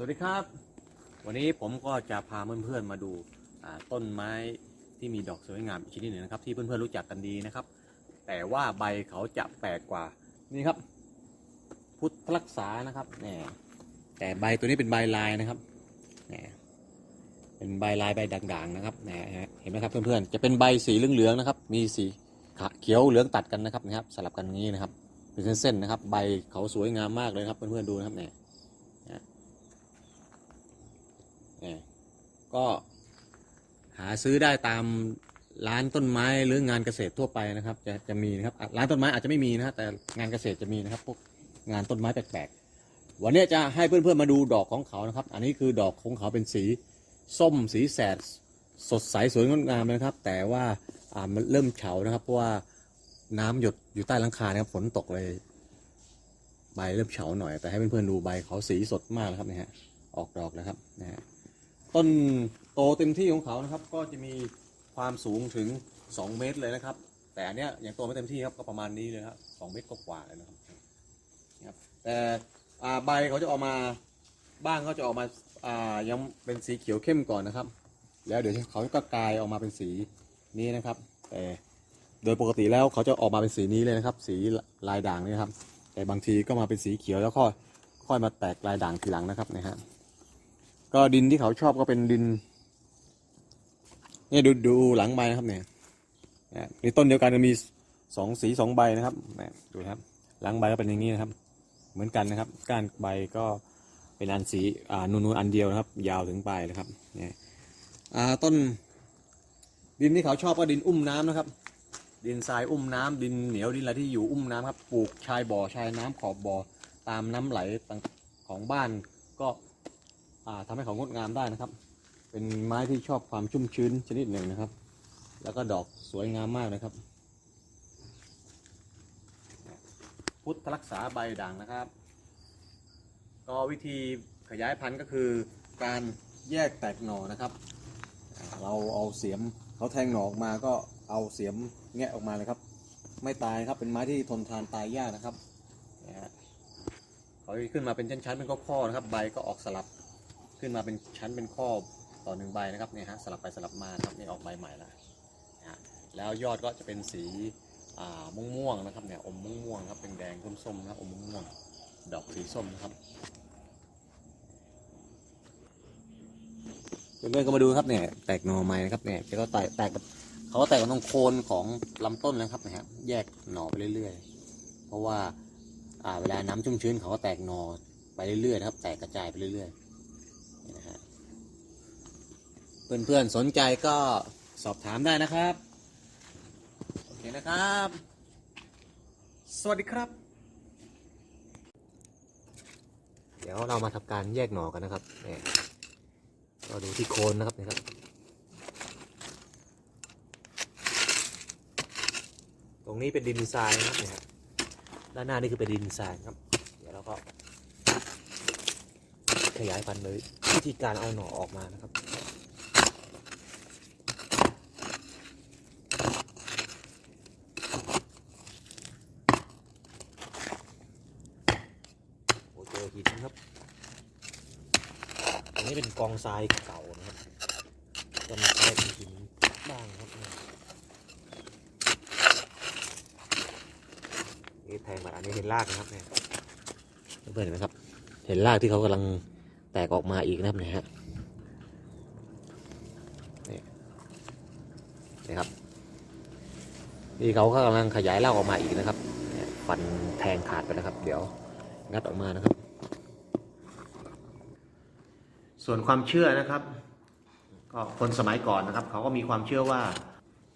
สวัสดีครับ วันนี้ผมก็จะพาเพื่อนๆมาดูต้นไม้ที่มีดอกสวยงามอีกชนิดหนึ่งนะครับ ที่เพื่อนๆรู้จักกันดีนะครับ แต่ว่าใบเขาจะแปลกกว่านี่ครับ พุทธรักษานะครับแหมแต่ใบตัวนี้เป็นใบลายนะครับแหมเป็นใบลายใบด่างๆนะครับแหมเห็นไหมครับเพื่อนๆจะเป็นใบสีเหลืองๆนะครับ มีสีเขียวเหลืองตัดกันนะครับนะครับ สลับกันอย่างนี้นะครับเป็นเส้นๆนะครับ ใบเขาสวยงามมากเลยครับเพื่อนๆดูนะครับเนี่ย เนี่ย ก็หาซื้อได้ตามร้านต้นไม้หรืองานเกษตรทั่วไปนะครับ จะจะมีนะครับร้านต้นไม้อาจจะไม่มีนะฮะแต่งานเกษตรจะมีนะครับพวกงานต้นไม้แปลกๆวันนี้จะให้เพื่อนๆมาดูดอกของเขานะครับ อันนี้คือดอกของเขาเป็นสีส้มสีแสดสดใสสวยงดงามนะครับ แต่ว่าอ่ามันเริ่มเฉานะครับ เพราะว่าน้ำหยดอยู่ใต้หลังคานะครับฝนตกเลย ใบเริ่มเฉาหน่อยแต่ให้เพื่อนๆดูใบเขาสีสดมากนะครับนี่ยฮะออกดอกแล้วครับนะฮะ ต้นโตเต็มที่ของเขานะครับ ก็จะมีความสูงถึง 2 เมตรเลยนะครับ แต่อันเนี้ยอยังโตไม่เต็มที่ครับก็ประมาณนี้เลยครับสองเมตรกว่าๆเลยนะครับครับแต่ใบเขาจะออกมาบ้างเขาจะออกมาอ่ายังเป็นสีเขียวเข้มก่อนนะครับ แล้วเดี๋ยวเขาก็กลายออกมาเป็นสีนี้นะครับ แต่โดยปกติแล้วเขาจะออกมาเป็นสีนี้เลยนะครับ สีลายด่างนี่ครับ แต่บางทีก็มาเป็นสีเขียวแล้วก็ค่อยมาแตกลายด่างทีหลังนะครับนะฮะ ก็ดินที่เขาชอบก็เป็นดิน เนี่ยดูดูหลังใบนะครับเนี่ยนี่ยในต้นเดียวกันจะมีสองสีสองใบนะครับเนี่ยดูนะครับ หลังใบก็เป็นอย่างนี้นะครับ เหมือนกันนะครับ ก้านใบก็เป็นอันสีอ่านูนๆอันเดียวนะครับ ยาวถึงปลายนะครับ เนี่ยอ่าต้น ดินที่เขาชอบก็ดินอุ้มน้ำนะครับ ดินทรายอุ้มน้ำดินเหนียวดินอะไรที่อยู่อุ้มน้ำครับปลูกชายบ่อชายน้ำขอบบ่อตามน้ำไหลของบ้านก็ อ่าทำให้เขางดงามได้นะครับ เป็นไม้ที่ชอบความชุ่มชื้นชนิดหนึ่งนะครับ แล้วก็ดอกสวยงามมากนะครับ พุทธรักษาใบด่างนะครับ ก็วิธีขยายพันธุ์ก็คือการแยกแตกหน่อนะครับ เราเอาเสียมเขาแทงหน่อออกมาก็เอาเสียมแงะออกมาเลยครับ ไม่ตายครับเป็นไม้ที่ทนทานตายยากนะครับเขาขึ้นมาเป็นชั้นๆเป็นข้อๆนะครับ ใบก็ออกสลับ ขึ้นมาเป็นชั้นเป็นข้อต่อหนึ่งใบนะครับเนี่ยฮะสลับไปสลับมาครับนี่ออกใบใหม่แล้วนะฮะแล้วยอดก็จะเป็นสีอ่าม่วงนะครับเนี่ยอมม่วงๆครับเป็นแดงๆส้มๆนะครับอมม่วงดอกสีส้มนะครับเพื่อนๆก็มาดูครับเนี่ยแตกหน่อไม้นะครับเนี่ยแกก็แตกแตกเขาก็แตกกับตรงโคนของลำต้นนะครับนะฮะแยกหน่อไปเรื่อยๆ เพราะว่าอ่าเวลาน้ำชุ่มชื้นเขาก็แตกหน่อไปเรื่อยๆนะครับ แตกกระจายไปเรื่อยๆ นี่นะฮะ เพื่อนๆสนใจก็สอบถามได้นะครับ โอเคนะครับ สวัสดีครับ เดี๋ยวเรามาทำการแยกหน่อกันนะครับเนี่ยก็ดูที่โคนนะครับนี่ครับตรงนี้เป็นดินทรายนะครับเนี่ยครับด้านหน้านี่คือเป็นดินทรายครับ เดี๋ยวเราก็ ขยายพันธุ์โดยวิธีการเอาหน่อออกมานะครับ อหินครับอันนี้เป็นกองทรายเก่านะครับจะมาใช้เป็นหินบ้างครับนี่แทงมาอันนี้เห็นรากนะครับเนี่ยเพื่อนเห็นไหมครับ เห็นรากที่เขากำลังแตกออกมาอีกนะครับเนี่ยฮะนี่นะครับนี่เขาก็กำลังขยายรากออกมาอีกนะครับฟันแทงขาดไปนะครับ เดี๋ยวงัดออกมานะครับ ส่วนความเชื่อนะครับ ก็คนสมัยก่อนนะครับ เขาก็มีความเชื่อว่า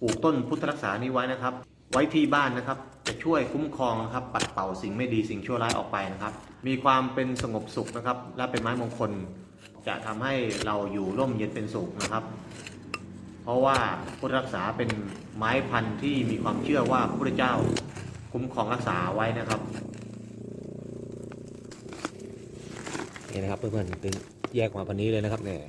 ปลูกต้นพุทธรักษานี้ไว้นะครับ ไว้ที่บ้านนะครับ จะช่วยคุ้มครองนะครับ ปัดเป่าสิ่งไม่ดีสิ่งชั่วร้ายออกไปนะครับ มีความเป็นสงบสุขนะครับ และเป็นไม้มงคล จะทำให้เราอยู่ร่มเย็นเป็นสุขนะครับ เพราะว่าพุทธรักษาเป็นไม้พันธุ์ที่มีความเชื่อว่าพระพุทธเจ้าคุ้มครองรักษาไว้นะครับนี่นะครับเพื่อนๆตึง แยกมาพันนี้เลยนะครับเนี่ย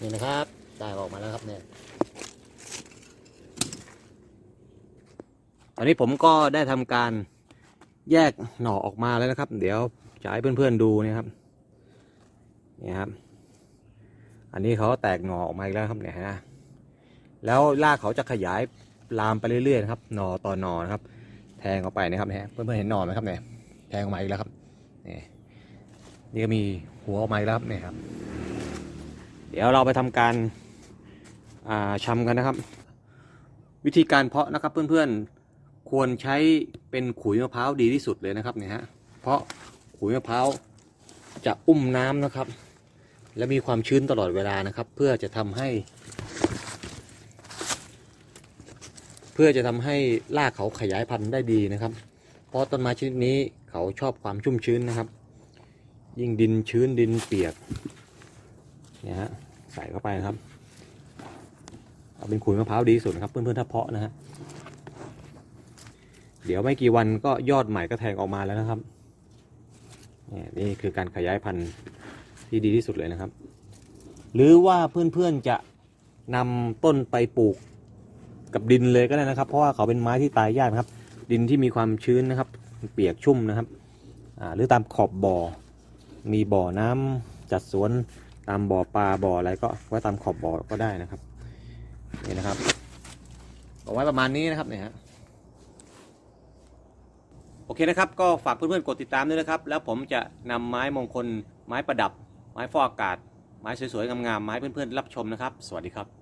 นี่นะครับ ได้ออกมาแล้วครับเนี่ย ตอนนี้ผมก็ได้ทำการแยกหน่อออกมาแล้วนะครับ เดี๋ยวจะให้เพื่อนๆดูนะครับนี่ครับ อันนี้เขาแตกหน่อออกมาอีกแล้วครับเนี่ยฮะแล้วรากเขาจะขยายลามไปเรื่อยๆนะครับหน่อต่อหน่อนะครับ แทงออกไปนะครับเนี่ยเพื่อนๆเห็นหน่อไหมครับเนี่ยแทงออกมาอีกแล้วครับนี่นี่ก็มีหัวออกมาอีกแล้วครับเนี่ยครับ เดี๋ยวเราไปทำการอ่าชำกันนะครับ วิธีการเพาะนะครับเพื่อนๆ ควรใช้เป็นขุยมะพร้าวดีที่สุดเลยนะครับเนี่ยฮะเพราะขุยมะพร้าวจะอุ้มน้ำนะครับ และมีความชื้นตลอดเวลานะครับ เพื่อจะทำให้ เพื่อจะทำให้รากเขาขยายพันธุ์ได้ดีนะครับ เพราะต้นไม้ชนิดนี้เขาชอบความชุ่มชื้นนะครับ ยิ่งดินชื้นดินเปียกเนี่ยฮะใส่เข้าไปนะครับ เอาเป็นขุยมะพร้าวดีสุดนะครับ เพื่อนๆถ้าเพาะนะฮะ เดี๋ยวไม่กี่วันก็ยอดใหม่ก็แทงออกมาแล้วนะครับเนี่ยนี่คือการขยายพันธุ์ที่ดีที่สุดเลยนะครับ หรือว่าเพื่อนๆจะนำต้นไปปลูกกับดินเลยก็ได้นะครับ เพราะว่าเขาเป็นไม้ที่ตายยากนะครับ ดินที่มีความชื้นนะครับ เปียกชุ่มนะครับหรือตามขอบบ่อ มีบ่อน้ำจัดสวนตามบ่อปลาบ่ออะไรก็ไว้ตามขอบบ่อก็ได้นะครับนี่นะครับบอกไว้ประมาณนี้นะครับเนี่ยฮะ โอเคนะครับ ก็ฝากเพื่อนๆกดติดตามด้วยนะครับ แล้วผมจะนำไม้มงคล ไม้ประดับ ไม้ฟอกอากาศ ไม้สวยๆงามๆไม้เพื่อนๆรับชมนะครับ สวัสดีครับ